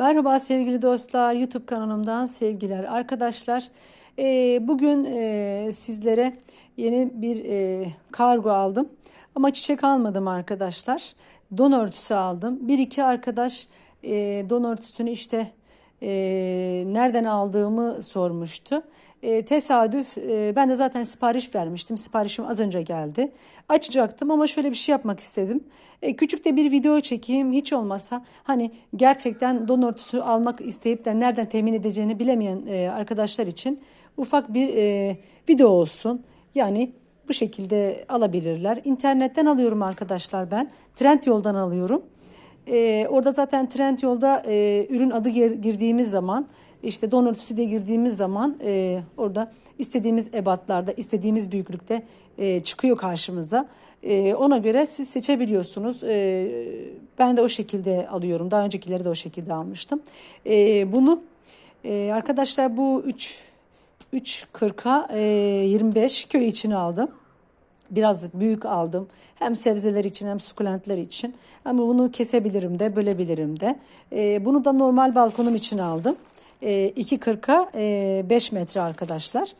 Merhaba sevgili dostlar, YouTube kanalımdan sevgiler arkadaşlar. Ee, bugün e, sizlere yeni bir e, kargo aldım ama çiçek almadım arkadaşlar. Don örtüsü aldım. Bir iki arkadaş e, don örtüsünü işte e, nereden aldığımı sormuştu. E, tesadüf e, ben de zaten sipariş vermiştim. Siparişim az önce geldi. Açacaktım ama şöyle bir şey yapmak istedim. E, küçük de bir video çekeyim hiç olmazsa hani gerçekten don örtüsü almak isteyip de nereden temin edeceğini bilemeyen e, arkadaşlar için ufak bir e, video olsun. Yani bu şekilde alabilirler. İnternetten alıyorum arkadaşlar ben. Trendyol'dan alıyorum. Ee, orada zaten Trendyol'da e, ürün adı gir- girdiğimiz zaman işte don örtüsü diye girdiğimiz zaman e, orada istediğimiz ebatlarda istediğimiz büyüklükte e, çıkıyor karşımıza. E, ona göre siz seçebiliyorsunuz. E, ben de o şekilde alıyorum. Daha öncekileri de o şekilde almıştım. E, bunu e, arkadaşlar bu 3 3.40'a e, 25 köy için aldım. Biraz büyük aldım. Hem sebzeler için hem sukulentler için. Ama bunu kesebilirim de, bölebilirim de. Ee, bunu da normal balkonum için aldım. Ee, 2.40'a e, 5 metre arkadaşlar.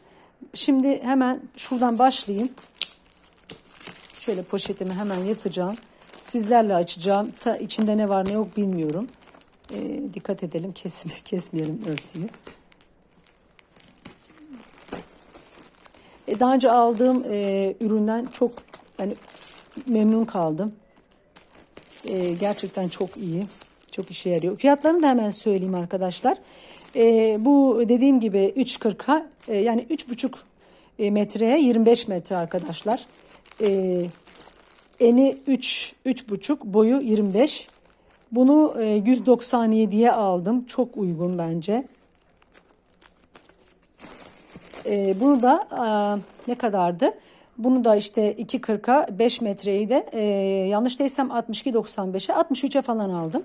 Şimdi hemen şuradan başlayayım. Şöyle poşetimi hemen yırtacağım. Sizlerle açacağım. Ta içinde ne var ne yok bilmiyorum. Ee, dikkat edelim kesme, kesmeyelim örtüyü. E, daha önce aldığım e, üründen çok yani memnun kaldım. E, gerçekten çok iyi. Çok işe yarıyor. Fiyatlarını da hemen söyleyeyim arkadaşlar. E, bu dediğim gibi 3.40'a e, yani 3.5 e, metreye 25 metre arkadaşlar. E, eni 3 3.5 boyu 25. Bunu e, 197'ye aldım. Çok uygun bence. E, bunu da e, ne kadardı? Bunu da işte 2.40'a 5 metreyi de e, yanlış değilsem 62.95'e 63'e falan aldım.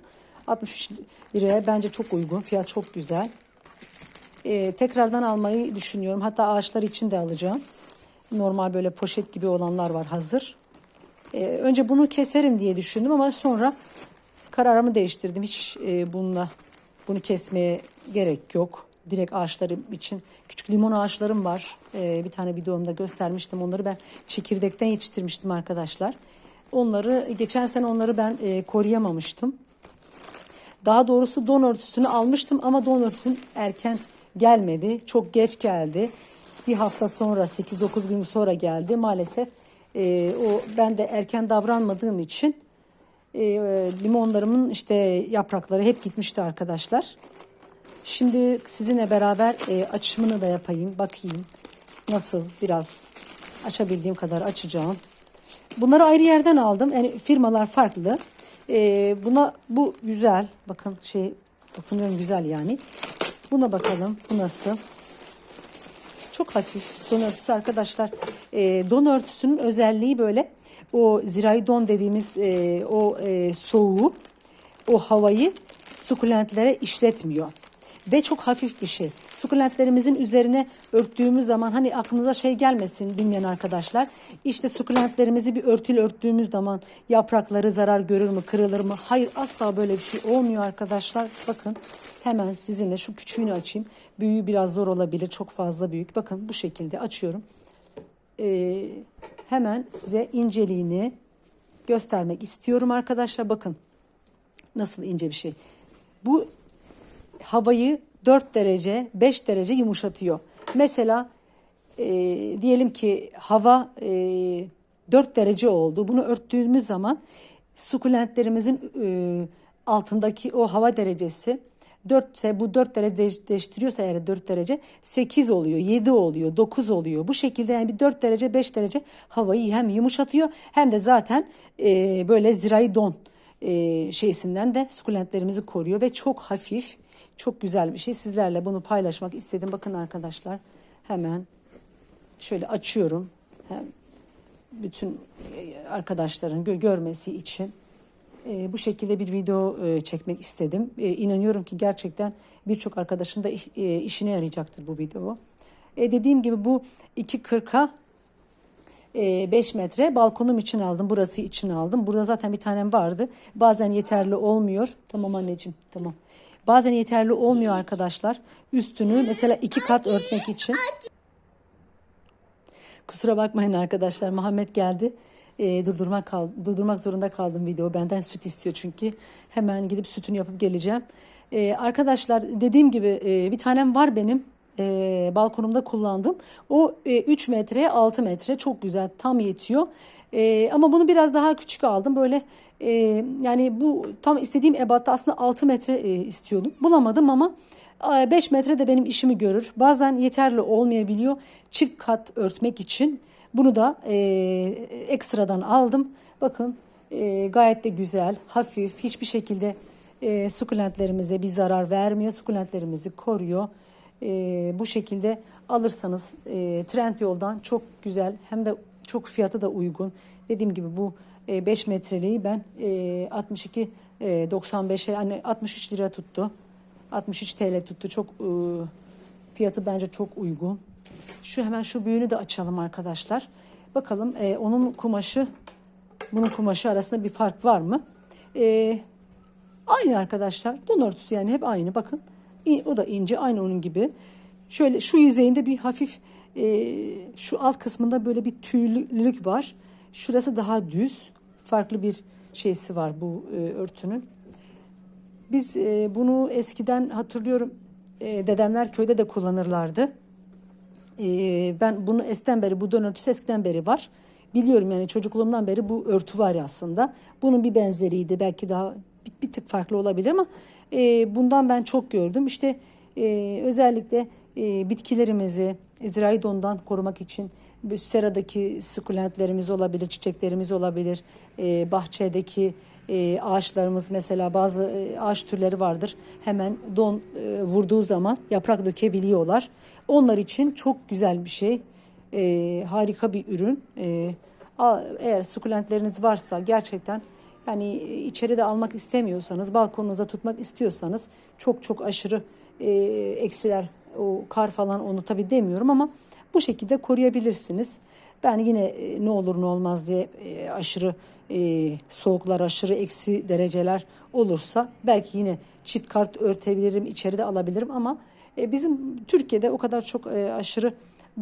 63 liraya bence çok uygun. Fiyat çok güzel. E, tekrardan almayı düşünüyorum. Hatta ağaçlar için de alacağım. Normal böyle poşet gibi olanlar var hazır. E, önce bunu keserim diye düşündüm ama sonra kararımı değiştirdim. Hiç e, bununla bunu kesmeye gerek yok. Direkt ağaçlarım için küçük limon ağaçlarım var. Ee, bir tane videomda göstermiştim. Onları ben çekirdekten yetiştirmiştim arkadaşlar. Onları geçen sene onları ben e, koruyamamıştım. Daha doğrusu don örtüsünü almıştım ama don örtüsün erken gelmedi. Çok geç geldi. Bir hafta sonra 8-9 gün sonra geldi. Maalesef e, o ben de erken davranmadığım için e, limonlarımın işte yaprakları hep gitmişti arkadaşlar. Şimdi sizinle beraber e, açımını da yapayım. Bakayım nasıl biraz açabildiğim kadar açacağım. Bunları ayrı yerden aldım. Yani firmalar farklı. E, buna bu güzel. Bakın şey dokunuyorum güzel yani. Buna bakalım. Bu nasıl? Çok hafif don örtüsü arkadaşlar. E, don örtüsünün özelliği böyle o zirai don dediğimiz e, o e, soğuğu, o havayı sukulentlere işletmiyor. Ve çok hafif bir şey. Sukulentlerimizin üzerine örttüğümüz zaman hani aklınıza şey gelmesin bilmeyen arkadaşlar. İşte sukulentlerimizi bir örtüyle örttüğümüz zaman yaprakları zarar görür mü, kırılır mı? Hayır asla böyle bir şey olmuyor arkadaşlar. Bakın hemen sizinle şu küçüğünü açayım. Büyüğü biraz zor olabilir. Çok fazla büyük. Bakın bu şekilde açıyorum. Ee, hemen size inceliğini göstermek istiyorum arkadaşlar. Bakın nasıl ince bir şey. Bu havayı 4 derece 5 derece yumuşatıyor. Mesela e, diyelim ki hava e, 4 derece oldu. Bunu örttüğümüz zaman sukulentlerimizin e, altındaki o hava derecesi 4 ise bu 4 derece değiş- değiştiriyorsa eğer 4 derece 8 oluyor, 7 oluyor, 9 oluyor. Bu şekilde yani bir 4 derece 5 derece havayı hem yumuşatıyor hem de zaten e, böyle zirai don e, şeysinden de sukulentlerimizi koruyor ve çok hafif, çok güzel bir şey. Sizlerle bunu paylaşmak istedim. Bakın arkadaşlar hemen şöyle açıyorum. Hem bütün e, arkadaşların gö- görmesi için e, bu şekilde bir video e, çekmek istedim. E, inanıyorum ki gerçekten birçok arkadaşın da e, işine yarayacaktır bu video. E, dediğim gibi bu 2.40'a 5 metre. Balkonum için aldım. Burası için aldım. Burada zaten bir tanem vardı. Bazen yeterli olmuyor. Tamam anneciğim tamam. Bazen yeterli olmuyor arkadaşlar. Üstünü mesela iki kat örtmek için. Kusura bakmayın arkadaşlar. Muhammed geldi. Ee, durdurmak kal durdurmak zorunda kaldım video. Benden süt istiyor çünkü. Hemen gidip sütünü yapıp geleceğim. Ee, arkadaşlar dediğim gibi e, bir tanem var benim. Ee, balkonumda kullandım. O e, 3 metre 6 metre çok güzel tam yetiyor. Ee, ama bunu biraz daha küçük aldım. Böyle e, yani bu tam istediğim ebatta aslında 6 metre e, istiyordum. Bulamadım ama 5 metre de benim işimi görür. Bazen yeterli olmayabiliyor. Çift kat örtmek için bunu da e, ekstradan aldım. Bakın e, gayet de güzel, hafif, hiçbir şekilde e, sukulentlerimize bir zarar vermiyor. Sukulentlerimizi koruyor. E, bu şekilde alırsanız e, trend yoldan çok güzel hem de çok fiyatı da uygun. Dediğim gibi bu 5 metreliği ben e, 62 e, 95'e yani 63 lira tuttu. 63 TL tuttu. Çok e, fiyatı bence çok uygun. Şu hemen şu büyüğünü de açalım arkadaşlar. Bakalım e, onun kumaşı bunun kumaşı arasında bir fark var mı? E, aynı arkadaşlar. Don örtüsü yani hep aynı. Bakın o da ince aynı onun gibi. Şöyle şu yüzeyinde bir hafif e, şu alt kısmında böyle bir tüylülük var. Şurası daha düz. Farklı bir şeysi var bu e, örtünün. Biz e, bunu eskiden hatırlıyorum e, dedemler köyde de kullanırlardı. E, ben bunu eskiden beri bu don örtüsü eskiden beri var. Biliyorum yani çocukluğumdan beri bu örtü var aslında. Bunun bir benzeriydi belki daha bir, bir tık farklı olabilir ama e, bundan ben çok gördüm. İşte e, özellikle e, bitkilerimizi zirai dondan korumak için seradaki sukulentlerimiz olabilir, çiçeklerimiz olabilir, e, bahçedeki e, ağaçlarımız mesela bazı e, ağaç türleri vardır. Hemen don e, vurduğu zaman yaprak dökebiliyorlar. Onlar için çok güzel bir şey. E, harika bir ürün. E, eğer sukulentleriniz varsa gerçekten yani e, içeride almak istemiyorsanız, balkonunuza tutmak istiyorsanız çok çok aşırı e, eksiler, o kar falan onu tabii demiyorum ama bu şekilde koruyabilirsiniz. Ben yine e, ne olur ne olmaz diye e, aşırı e, soğuklar, aşırı eksi dereceler olursa belki yine çift kart örtebilirim, içeride alabilirim ama e, bizim Türkiye'de o kadar çok e, aşırı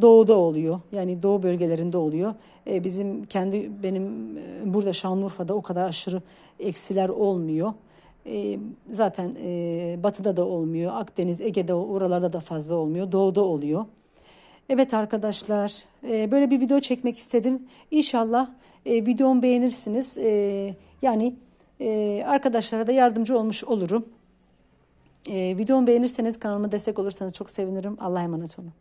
doğuda oluyor. Yani doğu bölgelerinde oluyor. E, bizim kendi benim e, burada Şanlıurfa'da o kadar aşırı eksiler olmuyor. E, zaten e, batıda da olmuyor. Akdeniz, Ege'de oralarda da fazla olmuyor. Doğuda oluyor. Evet arkadaşlar e, böyle bir video çekmek istedim. İnşallah e, videomu beğenirsiniz. E, yani e, arkadaşlara da yardımcı olmuş olurum. E, videomu beğenirseniz kanalıma destek olursanız çok sevinirim. Allah'a emanet olun.